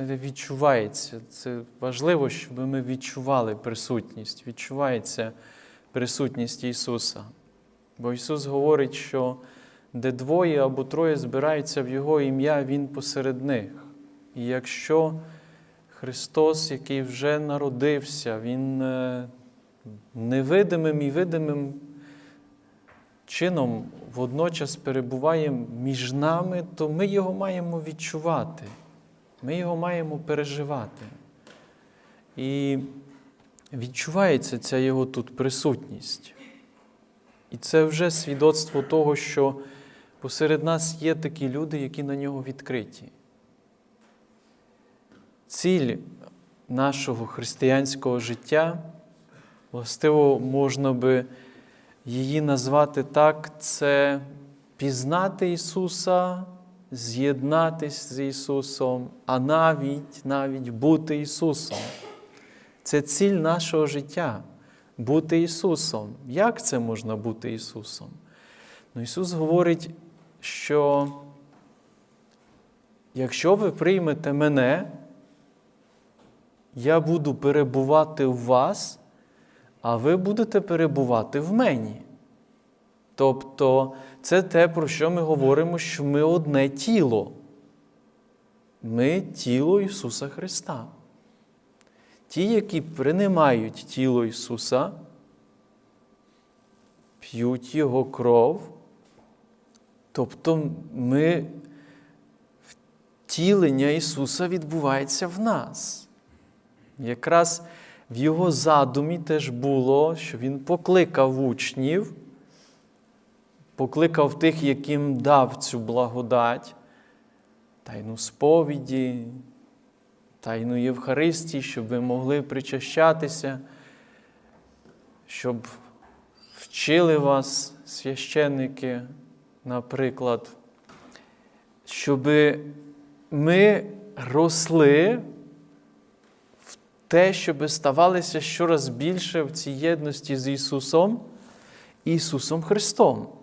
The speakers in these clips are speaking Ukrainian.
відчувається. Це важливо, щоб ми відчували присутність, відчувається присутність Ісуса. Бо Ісус говорить, що де двоє або троє збираються в Його ім'я, Він посеред них. І якщо Христос, який вже народився, Він е, невидимим і видимим чином водночас перебуває між нами, то ми його маємо відчувати, ми його маємо переживати. І відчувається ця його тут присутність. І це вже свідоцтво того, що посеред нас є такі люди, які на нього відкриті. Ціль нашого християнського життя, властиво, можна би її назвати так, це пізнати Ісуса, з'єднатись з Ісусом, а навіть, навіть бути Ісусом. Це ціль нашого життя бути Ісусом. Як це можна бути Ісусом? Ну, Ісус говорить, що якщо ви приймете мене, я буду перебувати в вас, а ви будете перебувати в мені. Тобто, це те, про що ми говоримо, що ми одне тіло. Ми тіло Ісуса Христа. Ті, які приймають тіло Ісуса, п'ють Його кров, тобто ми, втілення Ісуса відбувається в нас. Якраз в Його задумі теж було, що Він покликав учнів, покликав тих, яким дав цю благодать, тайну сповіді, тайну Євхаристії, щоб ви могли причащатися, щоб вчили вас священники, наприклад, щоб ми росли те, щоб ставалися щораз більше в цій єдності з Ісусом, Ісусом Христом.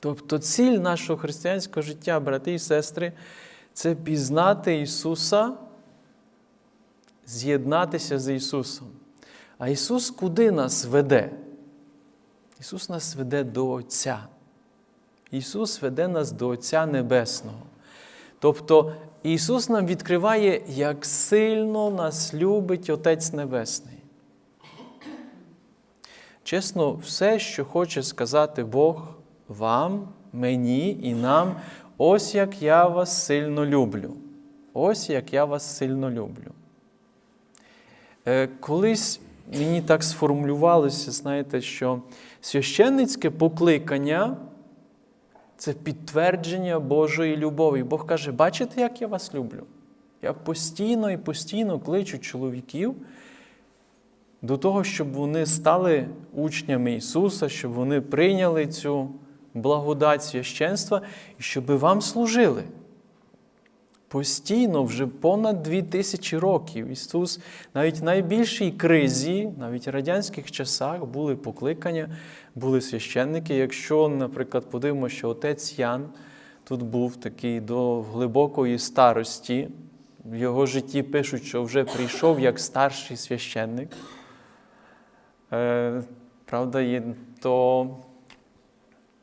Тобто ціль нашого християнського життя, брати і сестри, це пізнати Ісуса з'єднатися з Ісусом. А Ісус куди нас веде? Ісус нас веде до Отця. Ісус веде нас до Отця Небесного. Тобто Ісус нам відкриває, як сильно нас любить Отець Небесний. Чесно, все, що хоче сказати Бог вам, мені і нам, ось як я вас сильно люблю. Ось як я вас сильно люблю. Е, Колись мені так сформулювалося, знаєте, що священницьке покликання це підтвердження Божої любові. Бог каже, бачите, як я вас люблю? Я постійно і постійно кличу чоловіків до того, щоб вони стали учнями Ісуса, щоб вони прийняли цю благодать священства і щоб вам служили. Постійно, вже понад дві тисячі років Ісус навіть в найбільшій кризі, навіть в радянських часах, були покликання, були священники. Якщо, наприклад, подивимося, що отець Ян тут був такий до глибокої старості, в його житті пишуть, що вже прийшов як старший священник. Е, Правда, є, то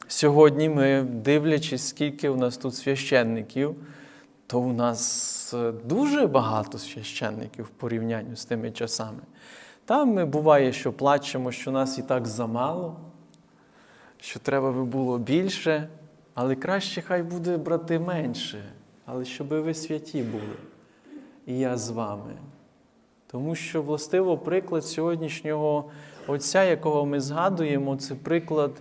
сьогодні ми, дивлячись, скільки у нас тут священників, то у нас е, дуже багато священників в порівнянні з тими часами. Там ми буває, що плачемо, що нас і так замало, що треба би було більше, але краще хай буде брати менше, але щоб ви святі були. І я з вами. Тому що, властиво, приклад сьогоднішнього Отця, якого ми згадуємо, це приклад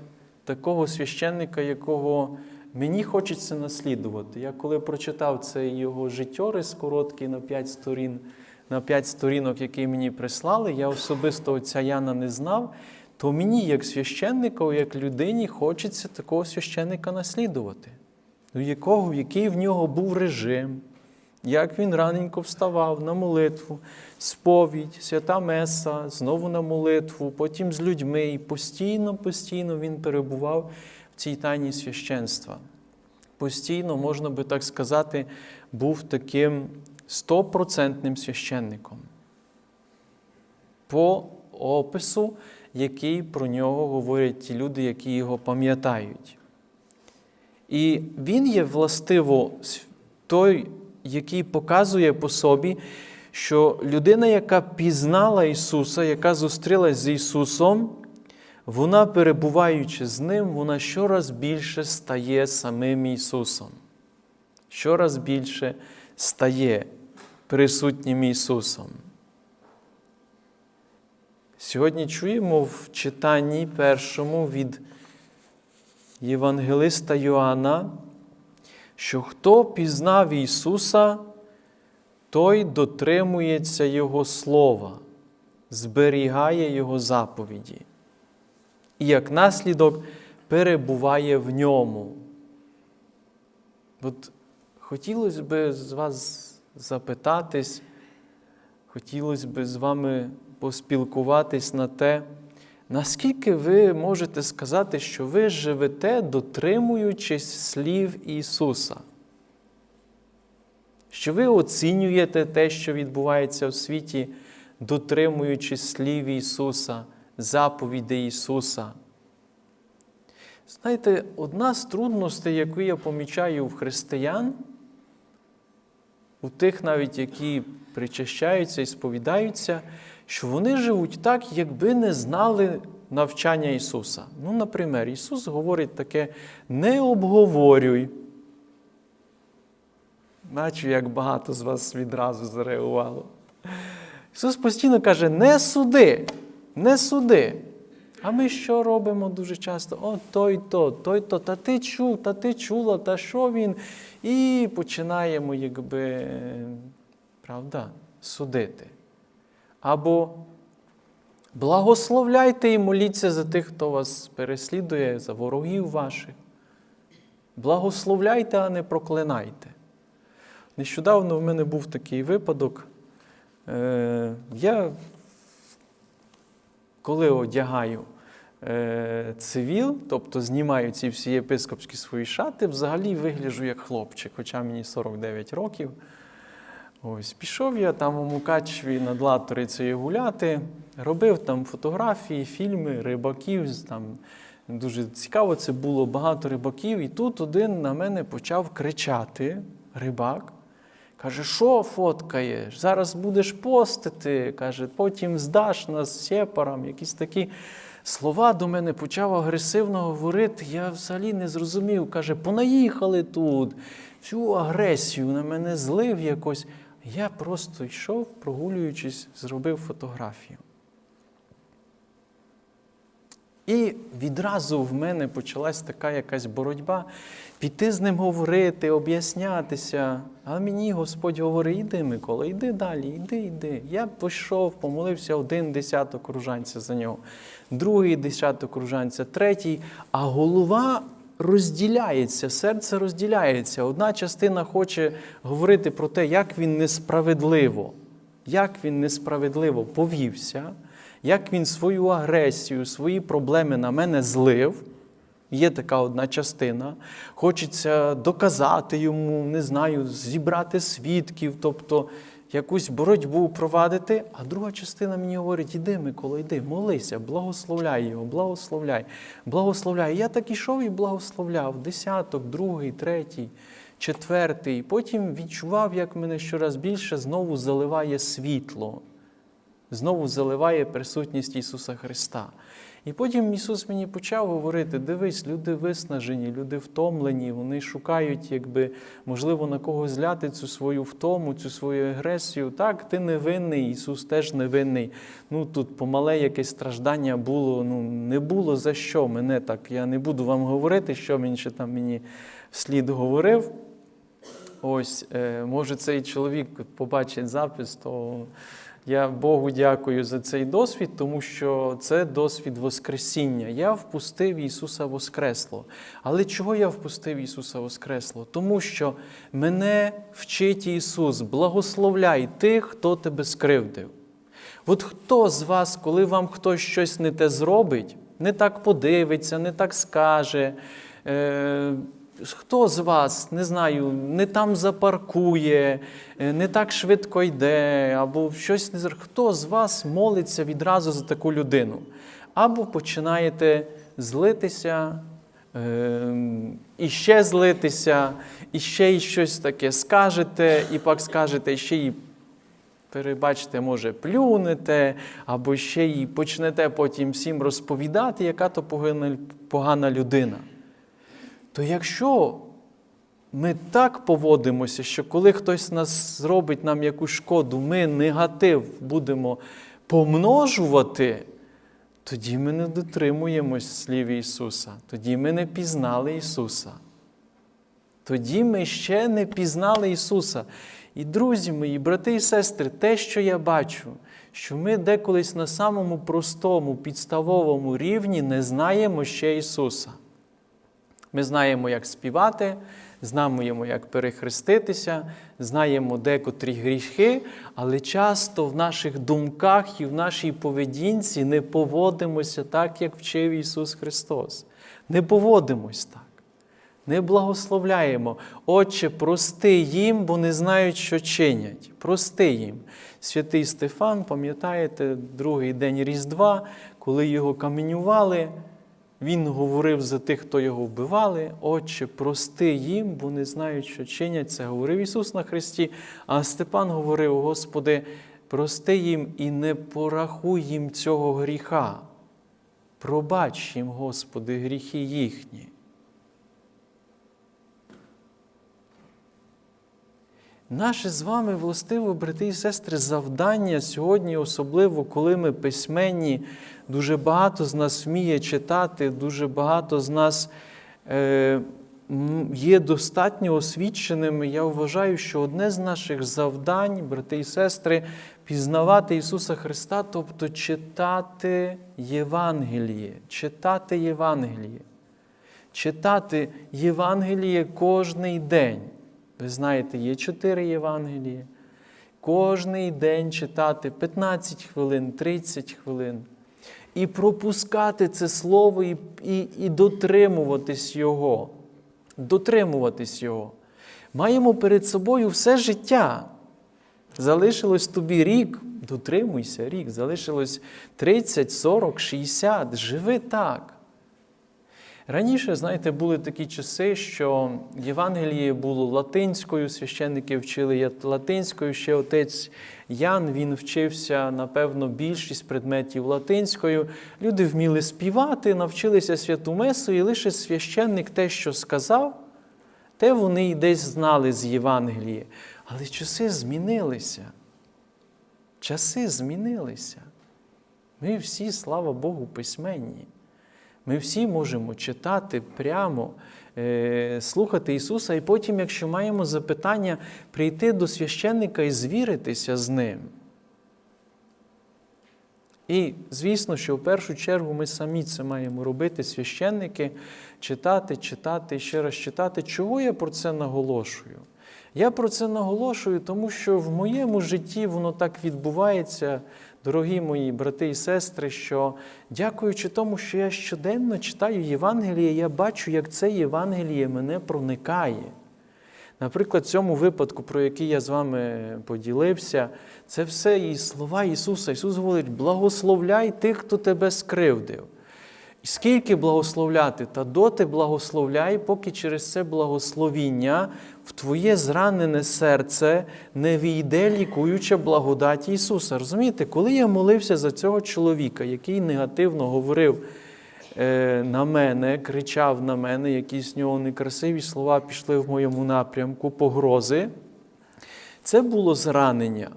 такого священника, якого мені хочеться наслідувати. Я коли прочитав цей його життєрис короткий на 5 сторін, на 5 сторінок, який мені прислали, я особисто отця Яна не знав, то мені, як священнику, як людині, хочеться такого священника наслідувати, у якого, який в нього був режим. Як він раненько вставав на молитву, сповідь, свята Меса, знову на молитву, потім з людьми, і постійно, постійно він перебував в цій тайні священства. Постійно, можна би так сказати, був таким стопроцентним священником. По опису, який про нього говорять ті люди, які його пам'ятають. І він є властиво той, який показує по собі, що людина, яка пізнала Ісуса, яка зустрілась з Ісусом, вона, перебуваючи з Ним, вона щораз більше стає самим Ісусом. Щораз більше стає присутнім Ісусом. Сьогодні чуємо в читанні першому від Євангелиста Йоанна, що хто пізнав Ісуса, той дотримується Його слова, зберігає Його заповіді. І як наслідок перебуває в ньому. От хотілося б з вас запитатись, хотілося б з вами поспілкуватись на те, наскільки ви можете сказати, що ви живете, дотримуючись слів Ісуса? Що ви оцінюєте те, що відбувається в світі, дотримуючись слів Ісуса, заповідей Ісуса? Знаєте, одна з трудностей, яку я помічаю в християн, у тих навіть, які причащаються і сповідаються, що вони живуть так, якби не знали навчання Ісуса. Ну, наприклад, Ісус говорить таке: не обговорюй. Бачу, як багато з вас відразу зареагувало. Ісус постійно каже: не суди, не суди. А ми що робимо дуже часто? О, той то, той то, та ти чув, та ти чула, та що він? І починаємо, якби, правда, судити. Або благословляйте і моліться за тих, хто вас переслідує, за ворогів ваших. Благословляйте, а не проклинайте. Нещодавно в мене був такий випадок. Е, Я коли одягаю е, цивіл, тобто знімаю ці всі єпископські свої шати, взагалі вигляджу як хлопчик, хоча мені 49 років. Ось, пішов я там у Мукачеві над Латорицею гуляти, робив там фотографії, фільми, рибаків. Там, дуже цікаво це було, багато рибаків. І тут один на мене почав кричати, рибак. Каже, що фоткаєш? Зараз будеш постити. Каже, потім здаш нас сепарам. Якісь такі слова до мене почав агресивно говорити. Я взагалі не зрозумів. Каже, понаїхали тут. Всю агресію на мене злив якось. Я просто йшов, прогулюючись, зробив фотографію. І відразу в мене почалась така якась боротьба піти з ним говорити, об'яснятися. А мені Господь говорить, іди, Микола, йди далі, йди, йди. Я пішов, помолився один десяток ружанця за нього, другий десяток ружанця, третій, а голова розділяється, серце розділяється. Одна частина хоче говорити про те, як він несправедливо, як він несправедливо повівся як він свою агресію, свої проблеми на мене злив. Є така одна частина. Хочеться доказати йому, не знаю, зібрати свідків, тобто якусь боротьбу провадити. А друга частина мені говорить: іди, Микола, йди, молися, благословляй його, благословляй, благословляй. Я так ішов і благословляв. Десяток, другий, третій, четвертий. Потім відчував, як мене щораз більше знову заливає світло знову заливає присутність Ісуса Христа. І потім Ісус мені почав говорити: дивись, люди виснажені, люди втомлені, вони шукають, якби, можливо, на когось зляти цю свою втому, цю свою агресію. Так, ти невинний, Ісус теж невинний. Ну тут помале якесь страждання було, ну не було за що мене так. Я не буду вам говорити, що він ще там мені вслід говорив. Ось, е, може, цей чоловік побачить запис, то. Я Богу дякую за цей досвід, тому що це досвід Воскресіння. Я впустив Ісуса Воскресло. Але чого я впустив Ісуса Воскресло? Тому що мене вчить Ісус, благословляй тих, хто тебе скривдив. От хто з вас, коли вам хтось щось не те зробить, не так подивиться, не так скаже, е, хто з вас, не знаю, не там запаркує, е, не так швидко йде, або щось не Хто з вас молиться відразу за таку людину? Або починаєте злитися, е, і ще злитися, і ще й щось таке скажете, і пак скажете, ще й перебачте, може, плюнете, або ще й почнете потім всім розповідати, яка то погана, погана людина. То якщо ми так поводимося, що коли хтось нас зробить нам якусь шкоду, ми негатив будемо помножувати, тоді ми не дотримуємось слів Ісуса, тоді ми не пізнали Ісуса. Тоді ми ще не пізнали Ісуса. І, друзі мої, брати і сестри, те, що я бачу, що ми деколись на самому простому, підставовому рівні не знаємо ще Ісуса. Ми знаємо, як співати, знаємо, як перехреститися, знаємо декотрі гріхи, але часто в наших думках і в нашій поведінці не поводимося так, як вчив Ісус Христос. Не поводимось так. Не благословляємо. Отче, прости їм, бо не знають, що чинять. Прости їм. Святий Стефан, пам'ятаєте, другий день Різдва, коли його каменювали, він говорив за тих, хто його вбивали. Отче, прости їм, бо не знають, що чинять. Це говорив Ісус на Христі. А Степан говорив: Господи, прости їм і не порахуй їм цього гріха. Пробач їм, Господи, гріхи їхні. Наше з вами властиво, брати і сестри, завдання сьогодні, особливо коли ми письменні, дуже багато з нас вміє читати, дуже багато з нас е, є достатньо освіченими. Я вважаю, що одне з наших завдань, брати і сестри, пізнавати Ісуса Христа, тобто читати Євангеліє, читати Євангеліє, читати Євангеліє кожний день. Ви знаєте, є чотири Євангелії. Кожний день читати 15 хвилин, 30 хвилин. І пропускати це слово і, і, і дотримуватись його. Дотримуватись його. Маємо перед собою все життя. Залишилось тобі рік, дотримуйся рік, залишилось 30, 40, 60. Живи так. Раніше, знаєте, були такі часи, що Євангеліє було латинською, священники вчили латинською, ще отець Ян він вчився, напевно, більшість предметів латинською. Люди вміли співати, навчилися святу месу, і лише священник те, що сказав, те вони й десь знали з Євангелії. Але часи змінилися. Часи змінилися. Ми всі, слава Богу, письменні. Ми всі можемо читати прямо, е, слухати Ісуса, і потім, якщо маємо запитання, прийти до священника і звіритися з Ним. І, звісно, що в першу чергу ми самі це маємо робити, священники, читати, читати і ще раз читати. Чого я про це наголошую? Я про це наголошую, тому що в моєму житті воно так відбувається, дорогі мої брати і сестри, що дякуючи тому, що я щоденно читаю Євангеліє, я бачу, як це Євангеліє мене проникає. Наприклад, в цьому випадку, про який я з вами поділився, це все і слова Ісуса. Ісус говорить: благословляй тих, хто тебе скривдив. Скільки благословляти, та доти благословляй, поки через це благословіння в твоє зранене серце не війде лікуюча благодать Ісуса. Розумієте, коли я молився за цього чоловіка, який негативно говорив е, на мене, кричав на мене, якісь в нього некрасиві слова пішли в моєму напрямку, погрози, це було зранення.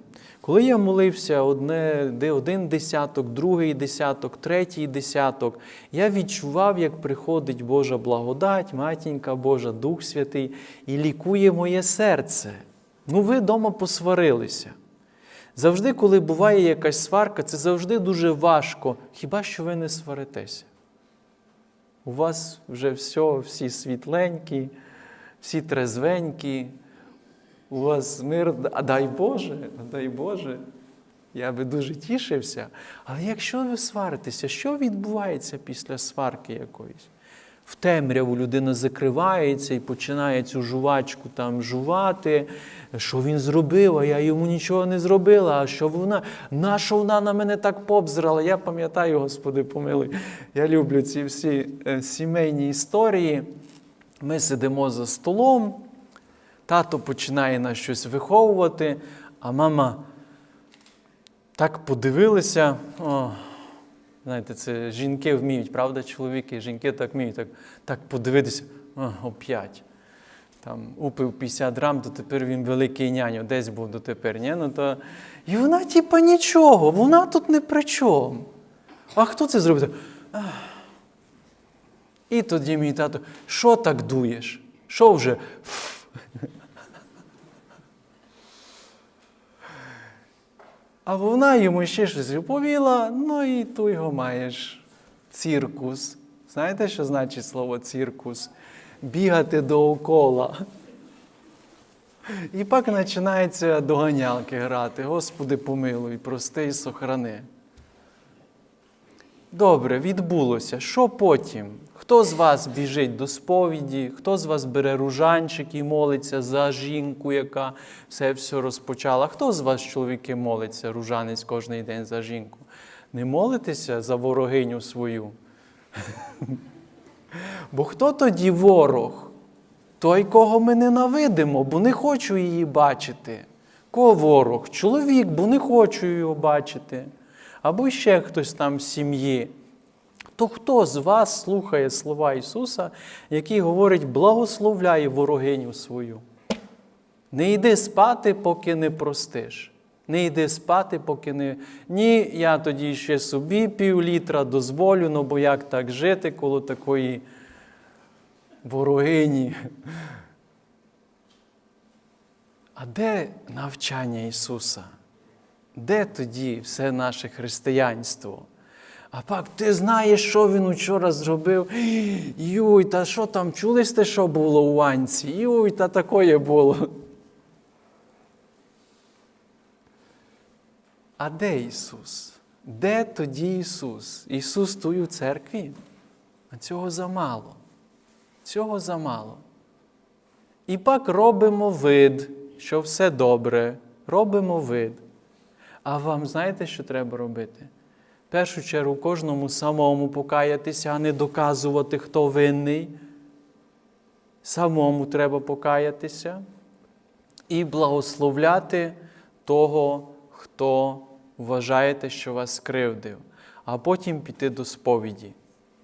Коли я молився одне, один десяток, другий десяток, третій десяток, я відчував, як приходить Божа благодать, матінька Божа, Дух Святий, і лікує моє серце. Ну, ви вдома посварилися. Завжди, коли буває якась сварка, це завжди дуже важко. Хіба що ви не сваритеся? У вас вже все, всі світленькі, всі трезвенькі. У вас мир, а дай Боже, дай Боже, я би дуже тішився. Але якщо ви сваритеся, що відбувається після сварки якоїсь? В темряву людина закривається і починає цю жувачку там жувати, що він зробив, а я йому нічого не зробила. А що вона, на що вона на мене так побзрала? Я пам'ятаю, Господи, помилуй. Я люблю ці всі е, сімейні історії. Ми сидимо за столом, тато починає нас щось виховувати, а мама так подивилися. О, знаєте, це жінки вміють, правда, чоловіки, жінки так вміють, так, так подивитися, о, оп'ять. Там упив 50 грам, то тепер він великий няньо, десь був дотепер. Ні? Ну, то... І вона, типа, нічого, вона тут не при чому. А хто це зробив? І тоді мій тато, що так дуєш? Що вже? А вона йому ще щось розповіла, ну і ту його маєш. Циркус. Знаєте, що значить слово циркус? Бігати доокола. І пак починається доганялки грати. Господи, помилуй, прости і сохрани. Добре, відбулося. Що потім? Хто з вас біжить до сповіді, хто з вас бере ружанчик і молиться за жінку, яка все все розпочала? Хто з вас, чоловіки, молиться ружанець кожен день за жінку? Не молитеся за ворогиню свою? Бо хто тоді ворог? Той, кого ми ненавидимо, бо не хочу її бачити. Кого ворог? Чоловік, бо не хочу його бачити. Або ще хтось там в сім'ї. То хто з вас слухає слова Ісуса, який говорить, благословляй ворогиню свою? Не йди спати, поки не простиш. Не йди спати, поки не. Ні, я тоді ще собі пів літра дозволю, ну бо як так жити коло такої ворогині? А де навчання Ісуса? Де тоді все наше християнство? А пак ти знаєш, що він учора зробив? Юй, та що там, чули сте, що було у Анці? Юй, та такое було. А де Ісус? Де тоді Ісус? Ісус той у церкві? А цього замало. Цього замало. І пак робимо вид, що все добре. Робимо вид. А вам знаєте, що треба робити? В першу чергу кожному самому покаятися, а не доказувати, хто винний. Самому треба покаятися і благословляти того, хто вважаєте, що вас скривдив, а потім піти до сповіді,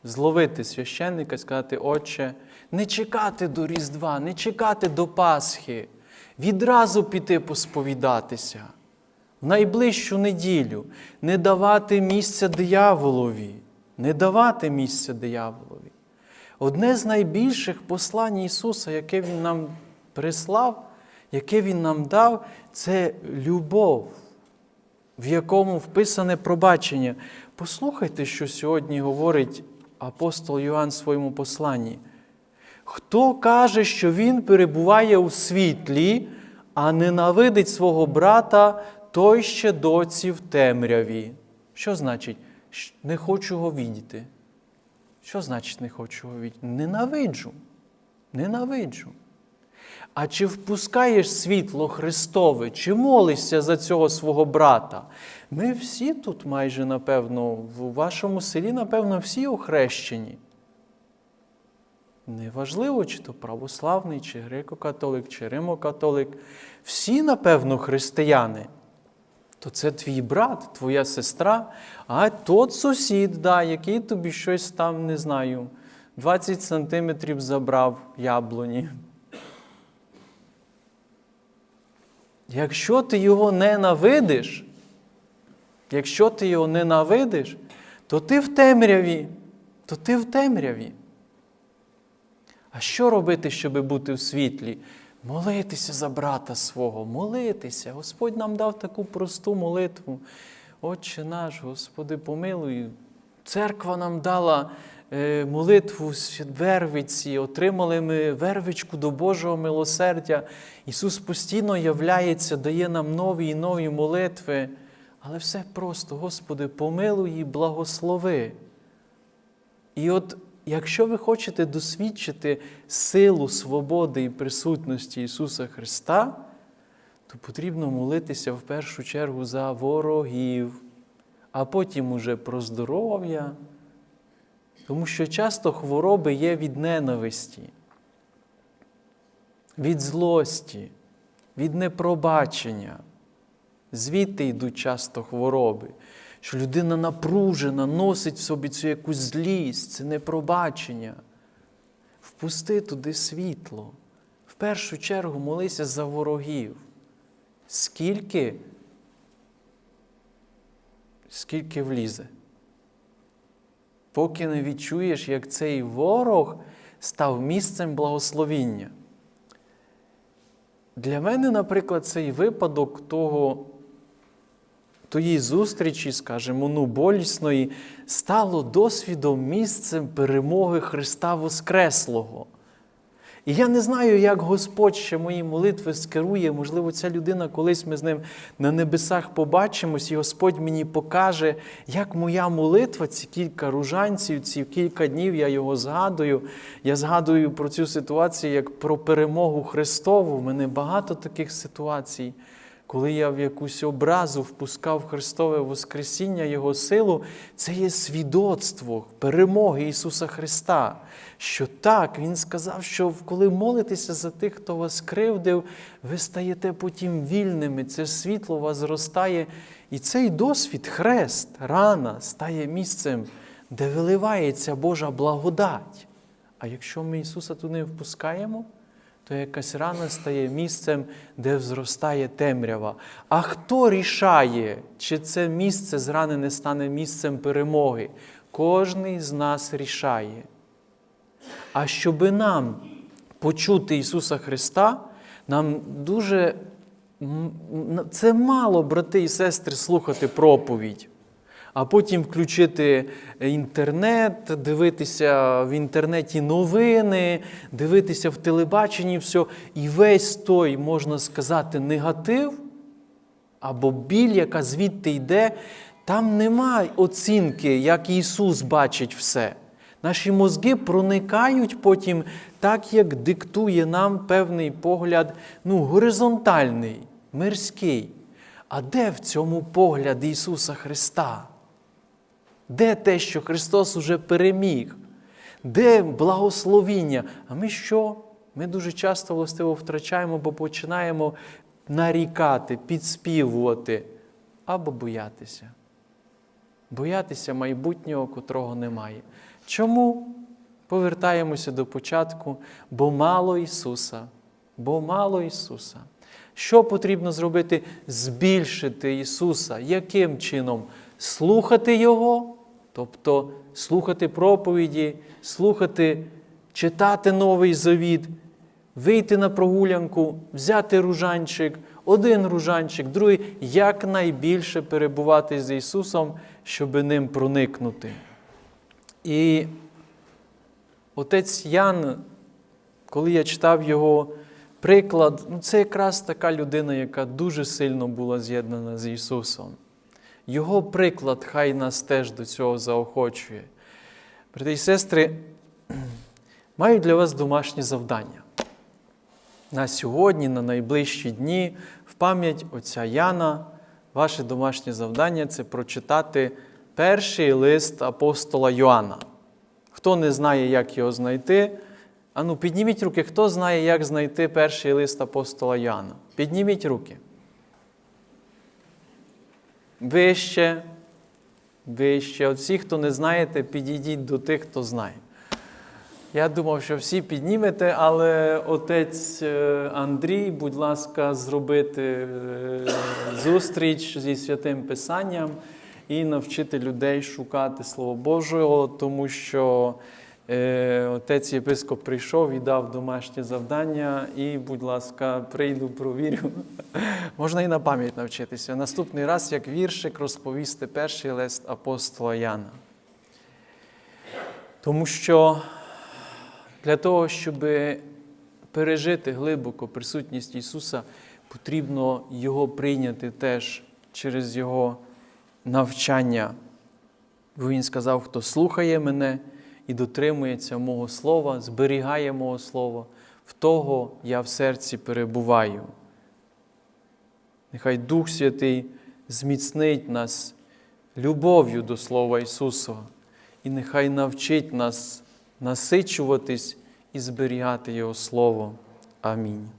зловити священника сказати, Отче, не чекати до Різдва, не чекати до Пасхи, відразу піти посповідатися найближчу неділю, не давати місця дияволові, не давати місця дияволові. Одне з найбільших послань Ісуса, яке Він нам прислав, яке Він нам дав, це любов, в якому вписане пробачення. Послухайте, що сьогодні говорить апостол Йоанн в своєму посланні. Хто каже, що він перебуває у світлі, а ненавидить свого брата, той ще доці в темряві. Що значить? Не хочу його відіти. Що значить не хочу його відіти? Ненавиджу. Ненавиджу. А чи впускаєш світло Христове, чи молишся за цього свого брата? Ми всі тут майже, напевно, в вашому селі, напевно, всі охрещені. Неважливо, чи то православний, чи греко-католик, чи римо-католик. Всі, напевно, християни. То це твій брат, твоя сестра, а тот сусід, да, який тобі щось там, не знаю, 20 сантиметрів забрав яблуні. Якщо ти його ненавидиш, якщо ти його ненавидиш, то ти в темряві, то ти в темряві. А що робити, щоб бути в світлі? Молитися за брата свого, молитися. Господь нам дав таку просту молитву. Отче наш, Господи, помилуй. Церква нам дала е, молитву вервиці, отримали ми вервичку до Божого милосердя. Ісус постійно являється, дає нам нові і нові молитви. Але все просто, Господи, помилуй і благослови. І от якщо ви хочете досвідчити силу свободи і присутності Ісуса Христа, то потрібно молитися в першу чергу за ворогів, а потім уже про здоров'я. Тому що часто хвороби є від ненависті, від злості, від непробачення. Звідти йдуть часто хвороби, що людина напружена, носить в собі цю якусь злість, це непробачення. Впусти туди світло. В першу чергу молися за ворогів. Скільки? Скільки влізе? Поки не відчуєш, як цей ворог став місцем благословіння. Для мене, наприклад, цей випадок того, тої зустрічі, скажімо, ну, болісної, стало досвідом місцем перемоги Христа Воскреслого. І я не знаю, як Господь ще мої молитви скерує. Можливо, ця людина, колись ми з ним на небесах побачимось, і Господь мені покаже, як моя молитва, ці кілька ружанців, ці кілька днів я його згадую. Я згадую про цю ситуацію як про перемогу Христову. В мене багато таких ситуацій. Коли я в якусь образу впускав Христове Воскресіння, Його силу, це є свідоцтво перемоги Ісуса Христа. Що так, Він сказав, що коли молитеся за тих, хто вас кривдив, ви стаєте потім вільними, це світло вас зростає. І цей досвід, хрест, рана, стає місцем, де виливається Божа благодать. А якщо ми Ісуса туди впускаємо, то якась рана стає місцем, де зростає темрява. А хто рішає, чи це місце зранене стане місцем перемоги? Кожний з нас рішає. А щоби нам почути Ісуса Христа, нам дуже це мало, брати і сестри, слухати проповідь а потім включити інтернет, дивитися в інтернеті новини, дивитися в телебаченні все. І весь той, можна сказати, негатив або біль, яка звідти йде, там немає оцінки, як Ісус бачить все. Наші мозги проникають потім так, як диктує нам певний погляд, ну, горизонтальний, мирський. А де в цьому погляд Ісуса Христа? Де те, що Христос уже переміг? Де благословіння? А ми що? Ми дуже часто властиво втрачаємо, бо починаємо нарікати, підспівувати або боятися. Боятися майбутнього, котрого немає. Чому? Повертаємося до початку, бо мало Ісуса, бо мало Ісуса. Що потрібно зробити? Збільшити Ісуса. Яким чином? Слухати Його, тобто слухати проповіді, слухати, читати Новий Завіт, вийти на прогулянку, взяти ружанчик, один ружанчик, другий, якнайбільше перебувати з Ісусом, щоби ним проникнути. І отець Ян, коли я читав його приклад, ну це якраз така людина, яка дуже сильно була з'єднана з Ісусом. Його приклад хай нас теж до цього заохочує. Брати і сестри, маю для вас домашнє завдання. На сьогодні, на найближчі дні, в пам'ять отця Яна, ваше домашнє завдання це прочитати перший лист апостола Йоанна. Хто не знає, як його знайти, ану, підніміть руки, хто знає, як знайти перший лист апостола Йоанна? Підніміть руки. Вище, вище. От всі, хто не знаєте, підійдіть до тих, хто знає. Я думав, що всі піднімете, але отець е, Андрій, будь ласка, зробити е, зустріч зі святим Писанням і навчити людей шукати Слово Божого, тому що отець єпископ прийшов і дав домашнє завдання, і, будь ласка, прийду, провірю. Можна і на пам'ять навчитися. Наступний раз, як віршик, розповісти перший лист апостола Яна. Тому що для того, щоб пережити глибоко присутність Ісуса, потрібно Його прийняти теж через Його навчання. Бо Він сказав, хто слухає мене і дотримується мого слова, зберігає мого слова, в того я в серці перебуваю. Нехай Дух Святий зміцнить нас любов'ю до Слова Ісуса, і нехай навчить нас насичуватись і зберігати Його Слово. Амінь.